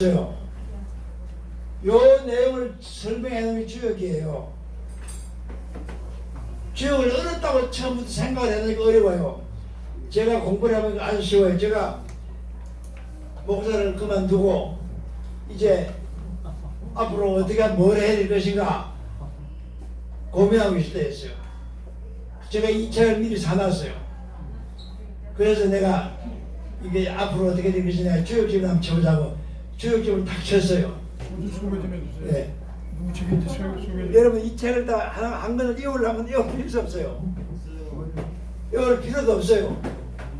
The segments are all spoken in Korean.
있어요. 요 내용을 설명해 놓은 게 주역이에요. 주역을 어렵다고 처음부터 생각을 해놓으니까 어려워요. 제가 공부를 하면 아주 쉬워요. 제가 목사를 그만두고 이제 앞으로 어떻게 뭘 해야 될 것인가 고민하고 있을 때였어요. 제가 이 책을 미리 사놨어요. 그래서 내가 이게 앞으로 어떻게 될 것이냐 주역집을 한번 쳐보자고 주역집을 딱 쳤어요. 먼저 소개 좀 해주세요. 네. 누구 책인지 소개 소개. 좀. 여러분 이 책을 다 하나 한 권을 이으려면 이을 필요 수 없어요. 이을 필요도 없어요.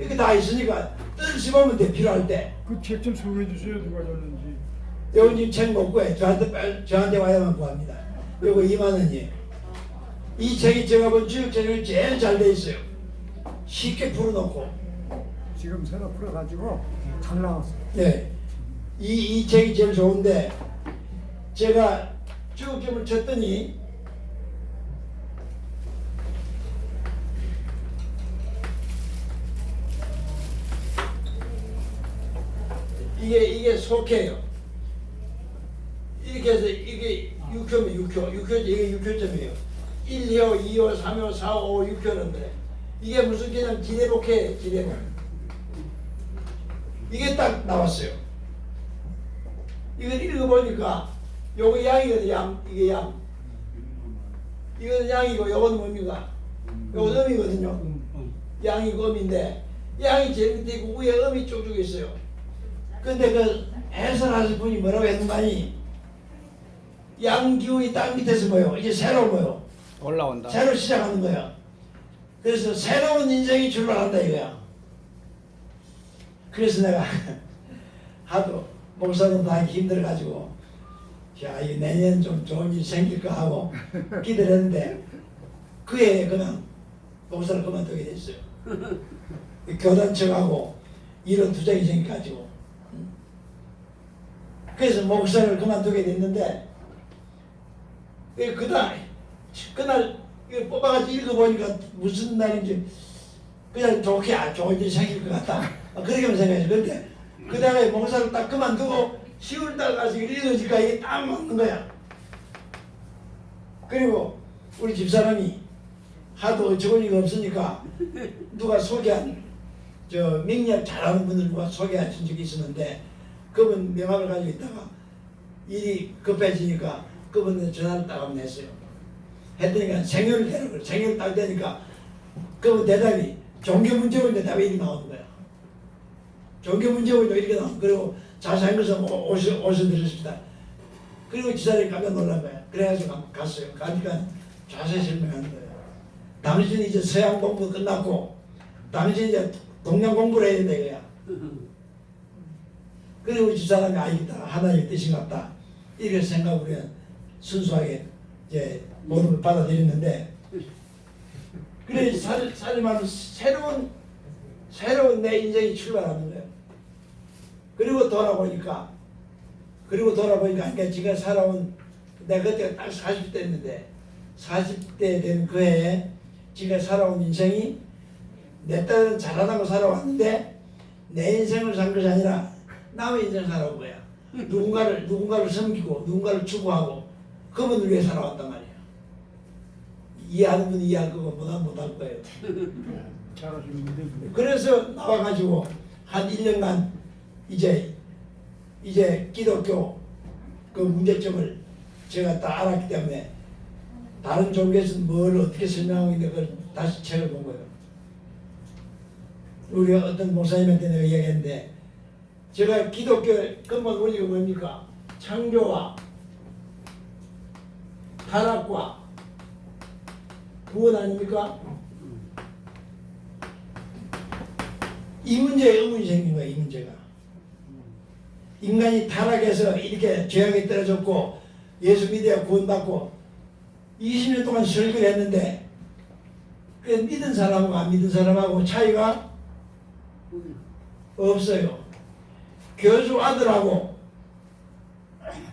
이게 다 있으니까 뜻이 보면 돼 필요할 때. 그책 좀 소개해 주세요. 누가 줬는지. 요건 지금 책못 구해. 저한테 빨 저한테 와야만 구합니다. 요거 2만 원이에요. 이 책이 제가 본 주역책이 제일 잘 돼 있어요. 쉽게 풀어놓고. 지금 새로 풀어가지고 잘 나왔어. 네. 이, 이 책이 제일 좋은데 제가 주역점을 쳤더니 이게 이게 속해요. 이렇게 해서 이게 6호면 6호, 6호 이게 6호점이에요. 1호, 2호, 3호, 4호, 5, 6호인데 이게 무슨 그냥 지대복해 지대복. 이게 딱 나왔어요. 이걸 읽어보니까 요거 양이거든 양 이게 양 이거는 양이고 요거는 뭡니까? 요거 음이거든요. 양이고 음인데 양이 제일 밑에 있고 위에 음이 쭉쭉 있어요. 근데 그 해설하실 분이 뭐라고 했는가니 양 기운이 땅 밑에서 모여 이제 새로 모여 올라온다. 새로 시작하는 거야. 그래서 새로운 인생이 출발한다 이거야. 그래서 내가 하도 목사님 다 힘들어가지고 야, 이 내년 좀 좋은 일 생길까 하고 기대를 했는데 그 해에 그냥 목사를 그만두게 됐어요. 이 교단 측하고 이런 투쟁이 생겨가지고 음. 그래서 목사를 그만두게 됐는데 그 그날 그날 뽑아가지고 읽어보니까 무슨 날인지 그냥 좋게 아 좋은 일이 생길 것 같다 아, 그렇게만 생각했죠 근데 그 다음에 목사를 딱 그만두고 10월달 가서 읽어지니까 이게 딱 맞는 거야 그리고 우리 집사람이 하도 어처구니가 없으니까 누가 소개한 저 명리학 잘하는 분을 누가 소개하신 적이 있었는데 그분 명함을 가지고 있다가 일이 급해지니까 그분한테 전화를 딱 한번 했어요 했더니 생혈을 대라고. 생혈을 딱 대니까 그분 대답이 종교 문제원인데 답이 이렇게 나오는 거야. 종교 문제원도 이렇게 나오고 그리고 자세한 것은 오- 오셔, 오셔드렸습니다. 그리고 지사람이 깜짝 놀란 거야. 그래가지고 가- 갔어요. 가니까 자세히 설명하는 거예요. 당신이 이제 서양 공부 끝났고 당신이 이제 동양 공부를 해야 된다 이거야. 그리고 집사람이 아니다 하나님의 뜻인 것 같다 이렇게 그냥 순수하게 이제 걸 받아들였는데 그래 살, 살림하면 새로운 새로운 내 인생이 거예요 그리고 돌아보니까 그리고 돌아보니까 그러니까 지가 살아온 내가 그때가 딱 40대였는데 40대 된 그 해에 지가 살아온 인생이 내 딸은 잘하다고 살아왔는데 내 인생을 산 것이 아니라 남의 인생을 살아온 거야. 누군가를 누군가를 섬기고 누군가를 추구하고 그분을 위해 살아왔단 말이야. 이해하는 분이 이해할 거고 못하면 못할 거예요. 잘하시는데. 그래서 나와가지고 한 1년간 이제 이제 기독교 그 문제점을 제가 다 알았기 때문에 다른 종교에서는 뭘 어떻게 설명하고 있는데 그걸 다시 책을 본 거예요. 우리 어떤 목사님한테 내가 이야기했는데 제가 기독교 근본 원리가 뭡니까? 창조와 타락과 구원 아닙니까? 이 문제에 의문이 생긴 거야, 이 문제가. 인간이 타락해서 이렇게 죄악에 떨어졌고 예수 믿어야 구원받고 20년 동안 설교를 했는데 그 믿은 사람하고 안 믿은 사람하고 차이가 없어요. 교수 아들하고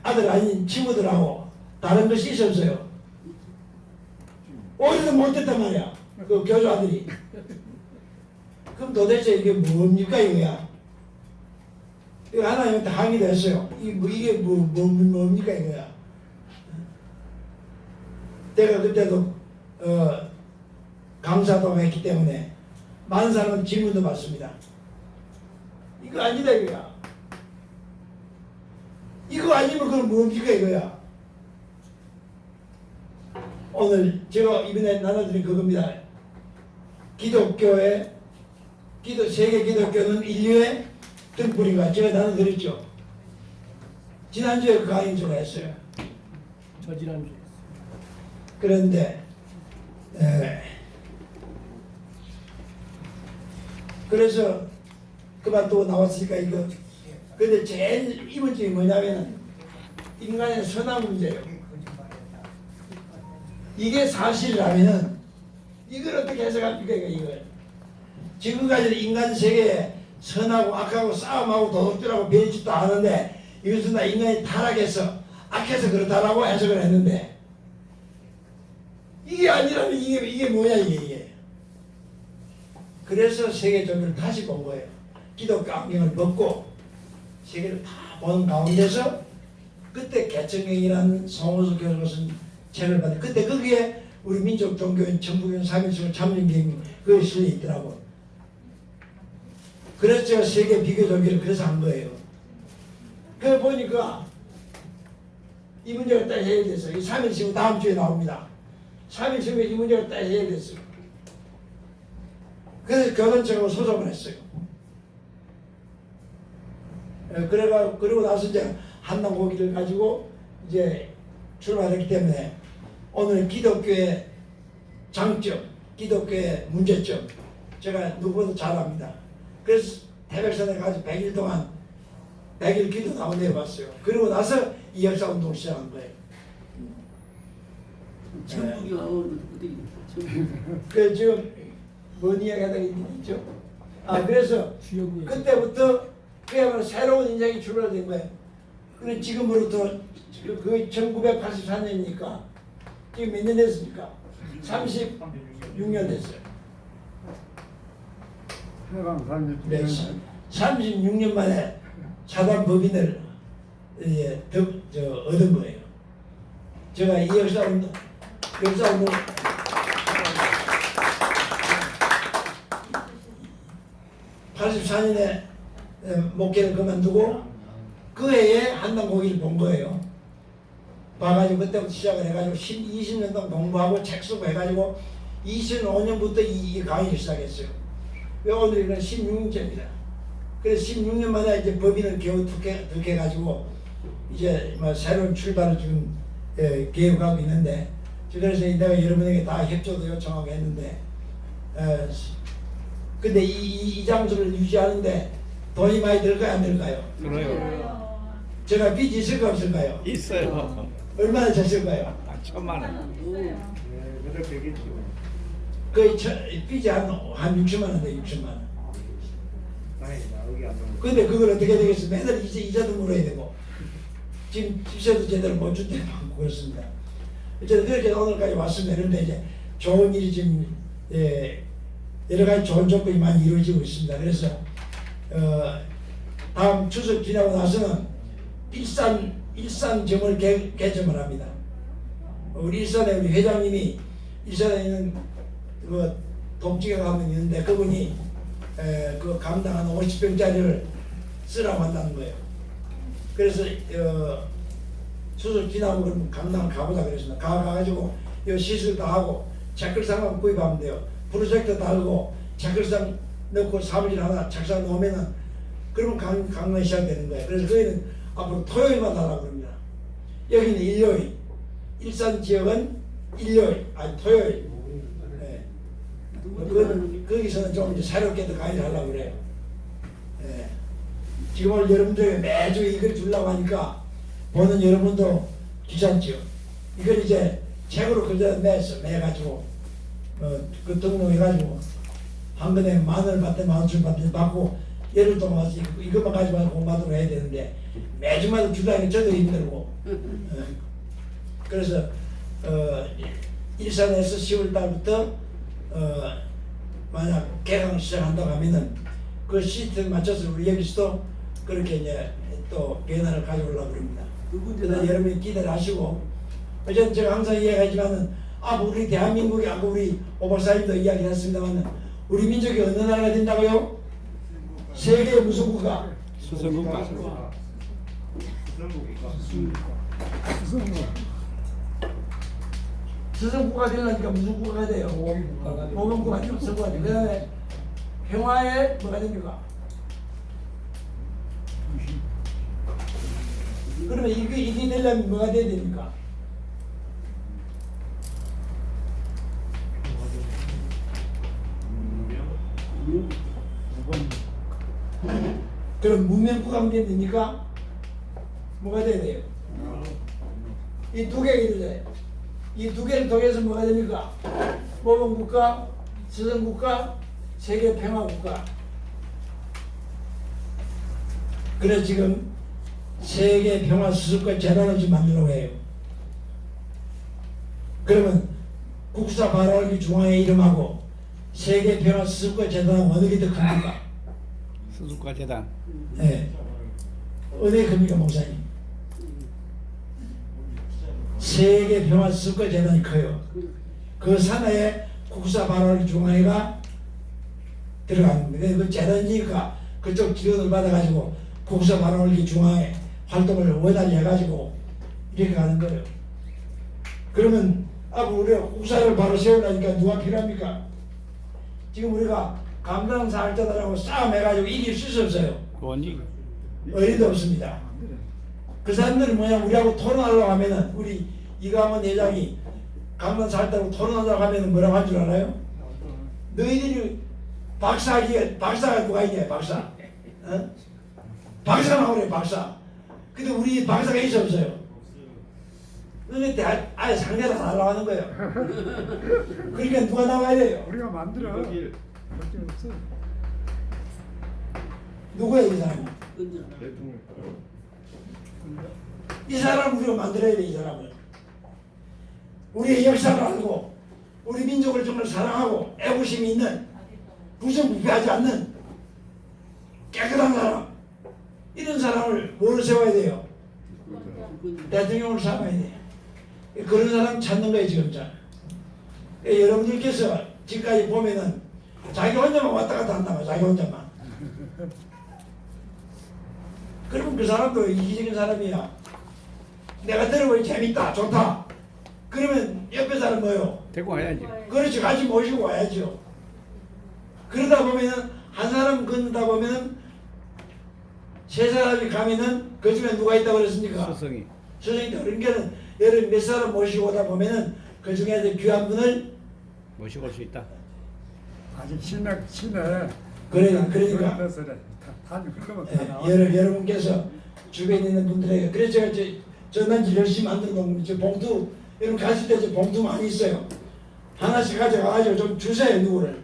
아들 아닌 친구들하고 다른 것이 있었어요. 오히려 못했단 말이야. 그 교수 아들이. 그럼 도대체 이게 뭡니까 이거야? 하나님한테 항의도 했어요. 이 뭐, 이게 뭐, 뭐, 뭡니까 이거야. 내가 그때도 어, 강사도 했기 때문에 많은 사람은 질문도 받습니다. 이거 아니다 이거야. 이거 아니면 그건 뭡니까 이거야. 오늘 제가 이번에 나눠드린 그겁니다. 기독교의 기도 세계 기독교는 인류의 등불인가 제가 나눠드렸죠. 지난주에 그 강의 제가 했어요. 저 지난주에 그런데 에, 그래서 그만두고 나왔으니까 이거 근데 제일 이 문제가 뭐냐면 인간의 선악 문제예요. 이게 사실이라면은 이걸 어떻게 해석합니까 이거 이걸 지금까지 인간 세계에 선하고 악하고 싸움하고 도둑질하고 변짓도 하는데 이것은 다 인간이 타락해서 악해서 그렇다라고 해석을 했는데 이게 아니라면 이게 이게 뭐야 이게 이게. 그래서 세계 종교를 다시 본 거예요. 기독교 안경을 벗고 세계를 다 보는 가운데서 그때 개천경이라는 송호수 교수가 쓴 책을 받은 그때 거기에 우리 민족 종교인 천부경 삼일성 참전경 그게 실려 있더라고 그래서 제가 세계 비교 종교를 그래서 한 거예요. 그 보니까 이 문제가 딱 해결됐어요 이 3일 시후 다음 주에 나옵니다. 3일 시후에 이 문제가 딱 해결됐어요 그래서 교단청하고 소송을 했어요. 에, 그래가 그러고 나서 이제 한남 고기를 가지고 이제 출발했기 때문에 오늘 기독교의 장점, 기독교의 문제점 제가 누구보다 잘 압니다. 그래서 태백산에 가서 100일 동안 100일 기도 나온 데 봤어요. 그러고 나서 이 역사 운동을 시작한 거예요. 천국이가 어디 천국 그 지금 뭔 이야기 하다가 있죠? 아 그래서 그때부터 그야말로 새로운 인생이 출발된 거예요. 그래 지금으로부터 그 1984년이니까 지금 몇 년 됐습니까? 36년 됐어요. 해방 네, 산일 36년 만에 사단 법인을 예, 더, 저, 얻은 거예요. 제가 이 역사 운동, 역사 운동, (84년에) 목회를 그만두고 그 해에 한당 고기를 본 거예요. 봐가지고 그때부터 시작을 해가지고 10, 20년 동안 공부하고 책 쓰고 해가지고 25년부터 이, 이 강의를 시작했어요. 왜 오늘 이건 16년째입니다. 그래서 16년 만에 이제 법인을 겨우 득해, 득해가지고 이제 뭐 새로운 출발을 지금 예, 계획하고 있는데 그래서 내가 여러분에게 다 협조도 요청하고 했는데 에, 근데 이, 이, 이 장소를 유지하는데 돈이 많이 들까요 안 들까요? 그래요. 제가 빚이 있을까 없을까요? 있어요. 얼마나 졌을까요? 아, 천만 원. 거의 저, 빚이 한, 한 6천만 원 돼, 6천만 원. 근데 그걸 어떻게 되겠어? 매달 이자, 이자도 물어야 되고. 지금 집세도 제대로 못줄 때도 그렇습니다. 어쨌든 그렇게 오늘까지 왔습니다. 그런데 이제 좋은 일이 지금, 예, 여러 가지 좋은 조건이 많이 이루어지고 있습니다. 그래서, 어, 다음 추석 지나고 나서는 일산, 일산점을 개, 개점을 합니다. 우리 일산에 우리 회장님이 일산에 있는 그 독지가 가면 있는데 그분이 에, 그 감당 한 50병짜리를 쓰라고 한다는 거예요. 그래서 어, 수술 지나고 그러면 감당 가보자 그랬습니다. 가 가가지고 이 시술도 하고 책글상만 구입하면 돼요. 프로젝터 달고 책글상 넣고 사무실 하나 책상 놓으면은 그러면 강, 강론이 시작되는 거예요. 그래서 저희는 앞으로 토요일만 하라고 합니다. 여기는 일요일, 일산 지역은 일요일, 아니 토요일. 네. 그, 거기서는 좀 이제 새롭게 더 강의를 하려고 그래요. 예. 지금 오늘 여러분들 매주 이걸 주려고 하니까 보는 여러분도 귀찮죠. 이걸 이제 책으로 그저 매서 매가지고 어, 그 등록해가지고 한 번에 만원 받대 만원 받대 받고 예를 이거- 이것만 가지고 공부하도록 해야 되는데 매주마다 주려니 저도 힘들고 예. 그래서 어, 일산에서 10월 달부터 어, 만약 개강 시작한다고 하면은 그 시스템 맞춰서 우리 여기서도 그렇게 이제 또 변화를 가져오려고 그럽니다. 누군지 그래서 여러분이 기대를 하시고 어쨌든 제가 항상 이야기하지만은 아 우리 대한민국이 아까 우리 오 박사님도 이야기했습니다만 우리 민족이 어느 나라가 된다고요? 세계 무슨 국가? 수성국가. 뭐 스승 국가 되려니까 무슨 국가가 돼요? 모범 국가 되고 스승 국가 되고 그 다음에 평화의 뭐가 됩니까? 그러면 이게 이게 되려면 뭐가 돼야 됩니까? 그럼 문명 국가가 되면 됩니까? 뭐가 돼야 돼요? 이 두 개가 이루어져요. 이 두 개를 통해서 뭐가 됩니까? 모범 국가, 스승 국가, 세계 평화 국가. 그래서 지금 세계 평화 수습과 재단을 지금 만들려고 해요. 그러면 국사 발화기 중앙회 이름하고 세계 평화 수습과 재단은 어느 게 더 큽니까? 수수과 재단. 네. 게 큽니까, 목사님? 세계 평화 수습과 재단이 커요. 그 산하에 국사 발화기 중앙회가 들어가는 겁니다. 그 재단이니까 그쪽 지원을 받아가지고 국사 발화기 중앙회 활동을 원활히 해가지고 이렇게 가는 거예요. 그러면 앞으로 우리가 국사를 바로 세우려니까 누가 필요합니까? 지금 우리가 감당 사활자들하고 싸움해가지고 이길 수 없어요. 원이 어리도 없습니다. 그 사람들은 뭐냐 우리하고 토론하려고 하면은 우리 이강원 회장이 강남 살다고 토론하려고 하면은 뭐라고 할줄 알아요? 너희들이 박사기 박사가 누가 있냐 박사 어? 박사 나오래 박사 근데 우리 박사가 있어 없어요? 너네 대 아예 안 하려고 하는 거예요 그러니까 누가 나와야 돼요? 우리가 만들어 그렇게 없어 누구야 이 사람이? 언제 이 사람 우리가 만들어야 돼, 이 사람을. 우리의 역사를 알고, 우리 민족을 정말 사랑하고, 애국심이 있는, 부정부패하지 않는, 깨끗한 사람. 이런 사람을 뭘 세워야 돼요? 대통령을 삼아야 돼. 그런 사람 찾는 거예요, 지금 자. 여러분들께서 지금까지 보면은, 자기 혼자만 왔다 갔다 한다고, 자기 혼자만. 그러면 그 사람도 이기적인 사람이야. 내가 들어보니 재밌다, 좋다. 그러면 옆에 사람 뭐요? 데리고 와야지. 그렇지, 같이 모시고 와야죠. 그러다 보면은, 한 사람 걷는다 보면은, 세 사람이 가면은, 그 중에 누가 있다고 그랬습니까? 수성이. 선생님, 그러니까는, 여러분 몇 사람 모시고 오다 보면은, 그 중에 귀한 분을, 모시고 올 수 있다. 아직 신에 신에 그래, 그러니까. 그런 데서 다 그러면 다 예, 나와 여러, 여러분께서 주변에 있는 분들에게 그래서 제가 저, 전단지 열심히 만들어 놓은 봉투 여러분 가실 때저 봉투 많이 있어요. 하나씩 가져가가지고 좀 주세요 누구를.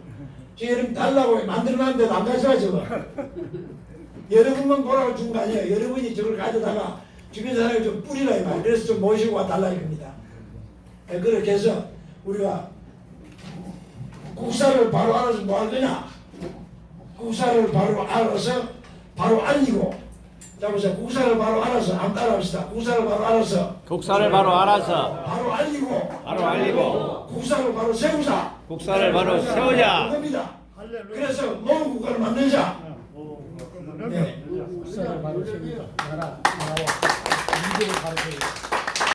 저 여러분 달라고 만들어 놨는데도 안 가져가 저거. 여러분만 보라고 준 거 아니에요. 여러분이 저걸 가져다가 주변 사람이 좀 뿌리라 이 말. 그래서 좀 모시고 와 달라 이겁니다. 예, 그렇게 해서 우리가 국사를 바로 알아서 뭐 할 거냐? 국사를 바로 알아서 바로 알리고 자 보세요 국사를 바로 알아서 한번 따라합시다 국사를 바로 알아서 국사를 바로 알아서 바로 알리고 바로 알리고. 국사를 바로 세우자. 국사를 바로 세우자. 그겁니다. 그래서 모든 국가를 만들자. 네. 국사를 바로 세우자. 나라 나라와. 민족을 바로 세우자